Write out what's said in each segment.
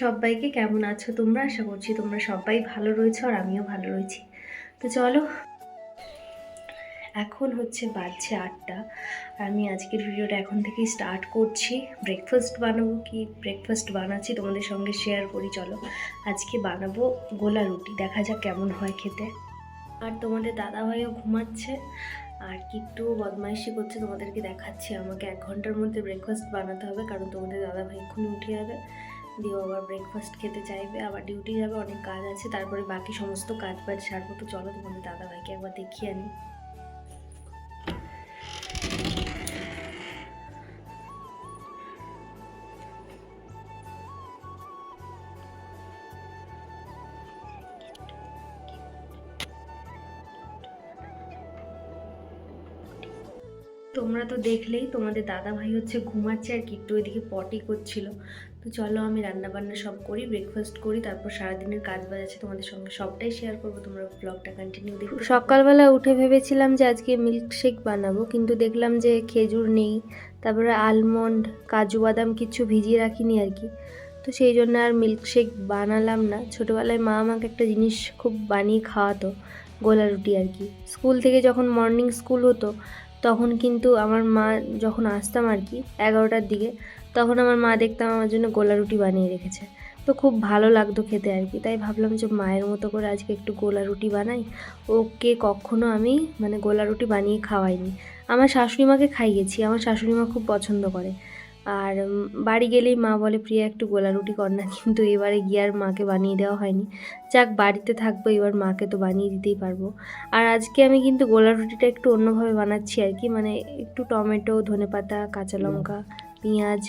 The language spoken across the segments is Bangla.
সবাইকে কেমন আছো তোমরা? আশা করছি তোমরা সবাই ভালো রয়েছো আর আমিও ভালো রয়েছি। তো চলো, এখন হচ্ছে বাজছে আটটা। আর আমি আজকের ভিডিওটা এখন থেকেই স্টার্ট করছি। ব্রেকফাস্ট বানাবো কি ব্রেকফাস্ট বানাচ্ছি তোমাদের সঙ্গে শেয়ার করি, চলো। আজকে বানাবো গোলা রুটি, দেখা যাক কেমন হয় খেতে। আর তোমাদের দাদাভাইও ঘুমাচ্ছে, আর কিট্টু বদমাইশি করছে, তোমাদেরকে দেখাচ্ছি। আমাকে এক ঘণ্টার মধ্যে ব্রেকফাস্ট বানাতে হবে, কারণ তোমাদের দাদাভাই এক্ষুনি উঠে যাবে। দিয়ে আবার ব্রেকফাস্ট খেতে চাইবে, আবার ডিউটি যাবে অনেক কাজ আছে, তারপরে বাকি সমস্ত কাজ বাজ সারবো, তো চলো তোমাদের দাদাভাইকে একবার দেখিয়ে আনি। তোমরা তো দেখলেই তোমাদের দাদা ভাই হচ্ছে ঘুমাচ্ছে আর কিট্টু ওইদিকে পটি করছিল। তো চলো আমি রান্না বান্না সব করি ব্রেকফাস্ট করি, তারপর সারাদিনের কাজ বাজ আছে তোমাদের সঙ্গে সবটাই শেয়ার করব। তোমরা ব্লগটা কন্টিনিউ দেখো সকালবেলা উঠে ভেবেছিলাম যে আজকে মিল্কশেক বানাবো, কিন্তু দেখলাম যে খেজুর নেই, তারপরে আলমন্ড কাজু বাদাম কিছু ভিজিয়ে রাখিনি আর কি। তো সেই জন্য আর মিল্কশেক বানালাম না। ছোটোবেলায় মা আমাকে একটা জিনিস খুব বানিয়ে খাওয়াতো, গোলা রুটি আর কি। স্কুল থেকে যখন মর্নিং স্কুল হতো তখন কিন্তু আমার মা যখন আসতাম আর কি এগারোটার দিকে, তখন আমার মা দেখতাম আমার জন্য গোলা রুটি বানিয়ে রেখেছে। তো খুব ভালো লাগতো খেতে আর কি। তাই ভাবলাম যে মায়ের মতো করে আজকে একটু গোলা রুটি বানাই। ওকে কখনো আমি মানে গোলা রুটি বানিয়ে খাওয়াইনি। আমার শাশুড়ি মাকে খাইয়েছি, আমার শাশুড়ি মা খুব পছন্দ করে। আর বাড়ি গেলেই মা বলে প্রিয়া একটু গোলা রুটি কর না। কিন্তু এবারে গিয়ে আর মাকে বানিয়ে দেওয়া হয়নি। যাক বাড়িতে থাকব এবার মাকে তো বানিয়ে দিতেই পারব। আর আজকে আমি কিন্তু গোলা রুটিটা একটু অন্যভাবে বানাচ্ছি আর কি। মানে একটু টমেটো ধনেপাতা কাঁচা লঙ্কা পেঁয়াজ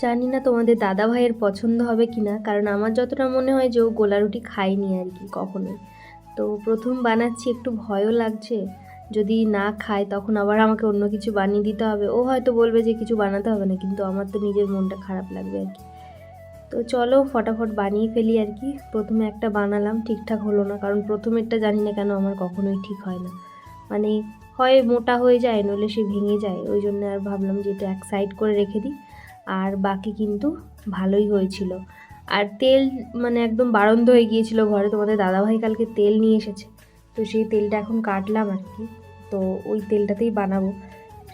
জানি না তোমাদের দাদা ভাইয়ের পছন্দ হবে কি না কারণ আমার যতটা মনে হয় যে ও গোলা রুটি খায়নি আর কি কখনোই। তো প্রথম বানাচ্ছি একটু ভয়ও লাগছে। যদি না খায়, তখন আবার আমাকে অন্য কিছু বানিয়ে দিতে হবে। ও হয়তো বলবে যে কিছু বানাতে হবে না, কিন্তু আমার তো নিজের মনটা খারাপ লাগবে আর কি। তো চলো ফটাফট বানিয়ে ফেলি আর কি। প্রথমে একটা বানালাম, ঠিকঠাক হলো না, কারণ প্রথমেরটা জানি না কেন আমার কখনোই ঠিক হয় না। মানে হয় মোটা হয়ে যায়, নইলে সে ভেঙে যায়, ওই জন্য আর ভাবলাম যে এটা এক সাইড করে রেখে দিই। আর বাকি কিন্তু ভালোই হয়েছিল। আর তেল মানে একদম বারন্দ হয়ে গিয়েছিল ঘরে। তোমাদের দাদাভাই কালকে তেল নিয়ে এসেছে। তো সেই তেলটা এখন কাটলাম আর কি। তো ওই তেলটাতেই বানাবো।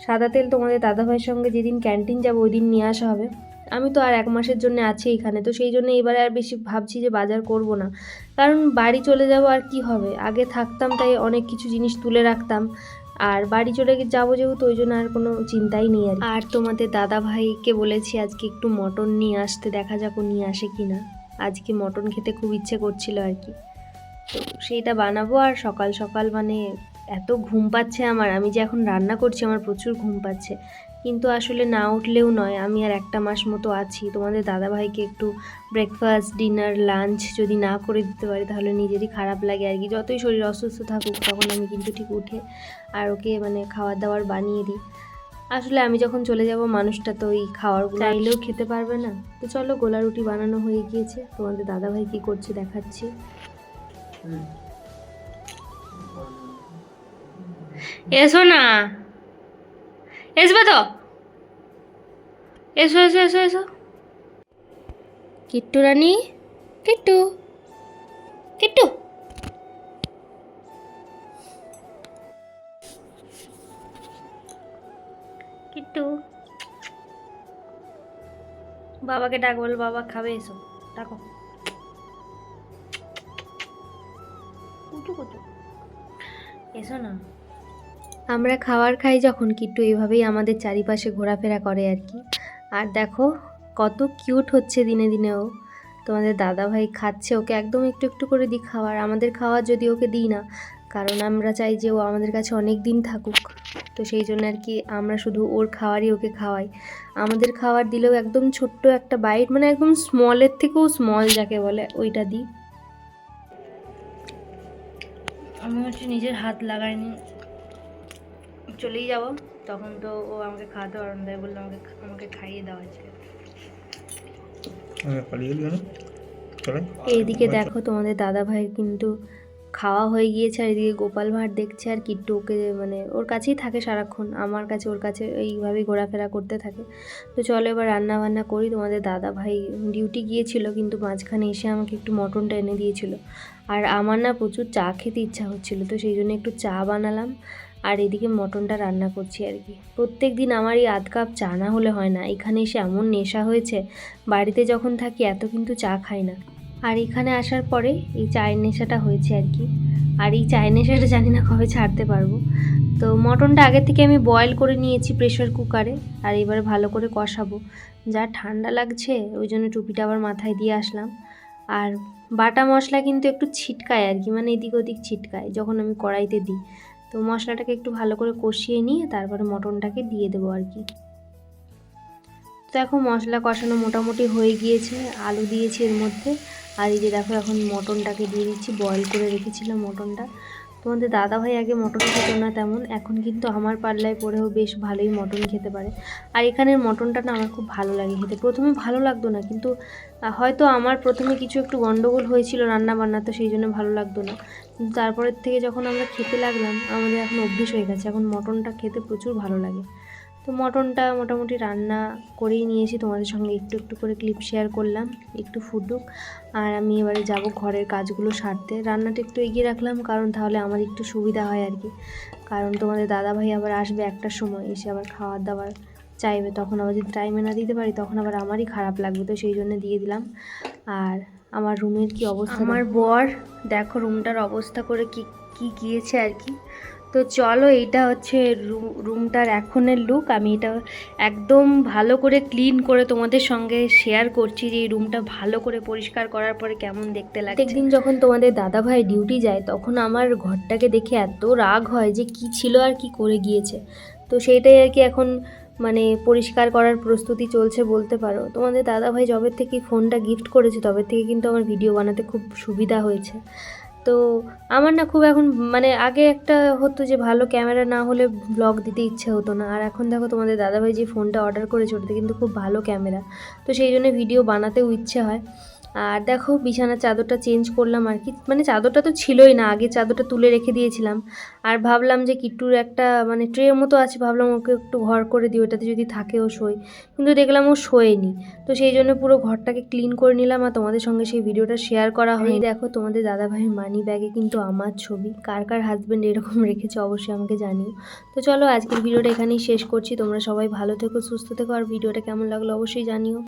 সাদা তেল তোমাদের দাদাভাইয়ের সঙ্গে যেদিন ক্যান্টিন যাব ওই দিন নিয়ে আসা হবে। আমি তো আর এক মাসের জন্য আছি এখানে, তো সেই জন্য এবারে আর বেশি ভাবছি যে বাজার করব না। কারণ বাড়ি চলে যাব আর কি হবে? আগে থাকতাম তাই অনেক কিছু জিনিস তুলে রাখতাম। আর বাড়ি চলে যাব যেহেতু ওই জন্য আর কোনো চিন্তাই নেই আর আর তোমাদের দাদা ভাইকে বলেছি আজকে একটু মটন নিয়ে আসতে, দেখা যাক নিয়ে আসে কি না আজকে মটন খেতে খুব ইচ্ছে করছিল আর কি। তো সেইটা বানাবো আর সকাল সকাল মানে এত ঘুম পাচ্ছে আমার। আমি যে এখন রান্না করছি আমার প্রচুর ঘুম পাচ্ছে। কিন্তু আসলে না উঠলেও নয় আমি আর একটা মাস মতো আছি। তোমাদের দাদাভাইকে একটু ব্রেকফাস্ট ডিনার লাঞ্চ যদি না করে দিতে পারি তাহলে নিজেরই খারাপ লাগে আর কি। যতই শরীর অসুস্থ থাকুক তখন আমি কিন্তু ঠিক উঠে আর ওকে মানে খাবার দাবার বানিয়ে দিই। আসলে আমি যখন চলে যাব মানুষটা তো ওই খাবারগুলো চাইলেও খেতে পারবে না। তো চলো গোলা রুটি বানানো হয়ে গিয়েছে। তোমাদের দাদাভাই কী করছে দেখাচ্ছি। এসো না। এসবে তো। এসো এসো এসো এসো। কিট্টু রানী? কিট্টু। কিট্টু। কিট্টু। বাবাকে ডাক, বল বাবা খাবে, এসো। ডাকো। এসো না। আমরা খাবার খাই যখন, কিট্টু এইভাবেই আমাদের চারিপাশে ঘোরাফেরা করে আর কি। আর দেখো, কত কিউট হচ্ছে দিনে দিনে ও। তোমাদের দাদাভাই খাচ্ছে, ওকে একদম একটু একটু করে দিই খাওয়ার আমাদের খাওয়ার যদি ওকে দিই না, কারণ আমরা চাই যে ও আমাদের কাছে অনেক দিন থাকুক। তো সেই জন্য আর কি আমরা শুধু ওর খাবারই ওকে খাওয়াই। আমাদের খাবার দিলেও একদম ছোট্ট একটা বাইট মানে একদম স্মলের থেকেও স্মল যাকে বলে, ওইটা দিই। আমি হচ্ছে নিজের হাত লাগাইনি। চলেই যাব। তখন তো ও আমাকে খাওয়াতে পারবে দেয় বলল আমাকে আমাকে খাইয়ে দেওয়া হয়েছে এইদিকে দেখো তোমাদের দাদা ভাই কিন্তু খাওয়া হয়ে গিয়েছে আর এদিকে গোপাল ভাঁড় দেখছে আর কিট্টু ওকে মানে ওর কাছেই থাকে সারাক্ষণ, আমার কাছে, ওর কাছে এইভাবেই ঘোরাফেরা করতে থাকে। তো চলো এবার রান্না বান্না করি, তোমাদের দাদা ভাই ডিউটি গিয়েছিল কিন্তু মাঝখানে এসে আমাকে একটু মটনটা এনে দিয়েছিল। আর আমার না প্রচুর চা খেতে ইচ্ছা হচ্ছিল, তো সেই জন্য একটু চা বানালাম আর এদিকে মটনটা রান্না করছি আর কি। প্রত্যেক দিন আমার এই আধ কাপ চা না হলে হয় না, এখানে এসে এমন নেশা হয়েছে, বাড়িতে যখন থাকি এত কিন্তু চা খাই না। আর এখানে আসার পরে এই চায়ের নেশাটা হয়েছে আর কি। আর এই চায়ের নেশাটা জানি না কবে ছাড়তে পারব। তো মটনটা আগে থেকে আমি বয়েল করে নিয়েছি প্রেশার কুকারে আর এবারে ভালো করে কষাবো। যা ঠান্ডা লাগছে, ওই জন্য টুপিটা আবার মাথায় দিয়ে আসলাম। আর বাটা মশলা কিন্তু একটু ছিটকায় আর কি মানে এদিক ওদিক ছিটকায় যখন আমি কড়াইতে দিই। তো মশলাটাকে একটু ভালো করে কষিয়ে নিয়ে তারপরে মটনটাকে দিয়ে দেবো আর কি। তো এখন মশলা কষানো মোটামুটি হয়ে গিয়েছে, আলু দিয়েছি এর মধ্যে। আর এই যে দেখো এখন মটনটাকে দিয়ে দিচ্ছি বয়েল করে রেখেছিলাম মটনটা। তোমাদের দাদাভাই আগে মটন খেত না তেমন, এখন কিন্তু আমার পাল্লায় পড়েও বেশ ভালোই মটন খেতে পারে। আর এখানের মটনটা না আমার খুব ভালো লাগে খেতে। প্রথমে ভালো লাগতো না, কিন্তু হয়তো আমার প্রথমে কিছু একটু গন্ডগোল হয়েছিল রান্না বান্না তো সেই জন্য ভালো লাগতো না। কিন্তু তারপরের থেকে যখন আমরা খেতে লাগলাম, আমাদের এখন অভ্যেস হয়ে গেছে। এখন মটনটা খেতে প্রচুর ভালো লাগে। তো মটনটা মোটামুটি রান্না করেই নিয়েছি। তোমাদের সঙ্গে একটু একটু করে ক্লিপ শেয়ার করলাম একটু ফুটুক। আর আমি এবারে যাব ঘরের কাজগুলো সারতে। রান্নাটা একটু এগিয়ে রাখলাম কারণ তাহলে আমার একটু সুবিধা হয় আর কি। কারণ তোমাদের দাদাভাই আবার আসবে একটার সময় এসে আবার খাওয়ার দাওয়ার চাইবে। তখন আবার যদি টাইমে না দিতে পারি তখন আবার আমারই খারাপ লাগবে তো সেই জন্য দিয়ে দিলাম। আর আমার রুমের কি অবস্থা আমার বর দেখো রুমটার অবস্থা করে কি কি গিয়েছে আর কি। তো চলো এইটা হচ্ছে রুম, রুমটার এখনের লুক আমি এটা একদম ভালো করে ক্লিন করে তোমাদের সঙ্গে শেয়ার করছি যে এই রুমটা ভালো করে পরিষ্কার করার পরে কেমন দেখতে লাগে একদিন যখন তোমাদের দাদা ভাই ডিউটি যায়, তখন আমার ঘরটাকে দেখে এত রাগ হয় যে কি ছিল আর কি করে গিয়েছে। তো সেইটাই আর কি এখন মানে পরিষ্কার করার প্রস্তুতি চলছে বলতে পারো। তোমাদের দাদা ভাই যবে থেকে ফোনটা গিফট করেছে, তবে থেকে কিন্তু আমার ভিডিও বানাতে খুব সুবিধা হয়েছে। তো আমার না খুব এখন মানে আগে একটা হতো যে ভালো ক্যামেরা না হলে ব্লগ দিতে ইচ্ছে হতো না। আর এখন দেখো তোমাদের দাদাভাই যে ফোনটা অর্ডার করেছে, ওটাতে কিন্তু খুব ভালো ক্যামেরা। তো সেই জন্য ভিডিও বানাতেও ইচ্ছে হয়। আর দেখো বিছানার চাদরটা চেঞ্জ করলাম আর কি। মানে চাদরটা তো ছিলই না আগে চাদরটা তুলে রেখে দিয়েছিলাম। আর ভাবলাম যে কিট্টুর একটা মানে ট্রের মতো আছে ভাবলাম ওকে একটু ঘর করে দিই ওটাতে যদি থাকে ও শোয়। কিন্তু দেখলাম ও শোয়নি। তো সেই জন্য পুরো ঘরটাকে ক্লিন করে নিলাম আর তোমাদের সঙ্গে সেই ভিডিওটা শেয়ার করা হয়। দেখো তোমাদের দাদাভাইয়ের মানি ব্যাগে কিন্তু আমার ছবি। কার কার হাজব্যান্ড এরকম রেখেছে অবশ্যই আমাকে জানিও। তো চলো আজকের ভিডিওটা এখানেই শেষ করছি। তোমরা সবাই ভালো থেকো সুস্থ থেকো। আর ভিডিওটা কেমন লাগল অবশ্যই জানিও।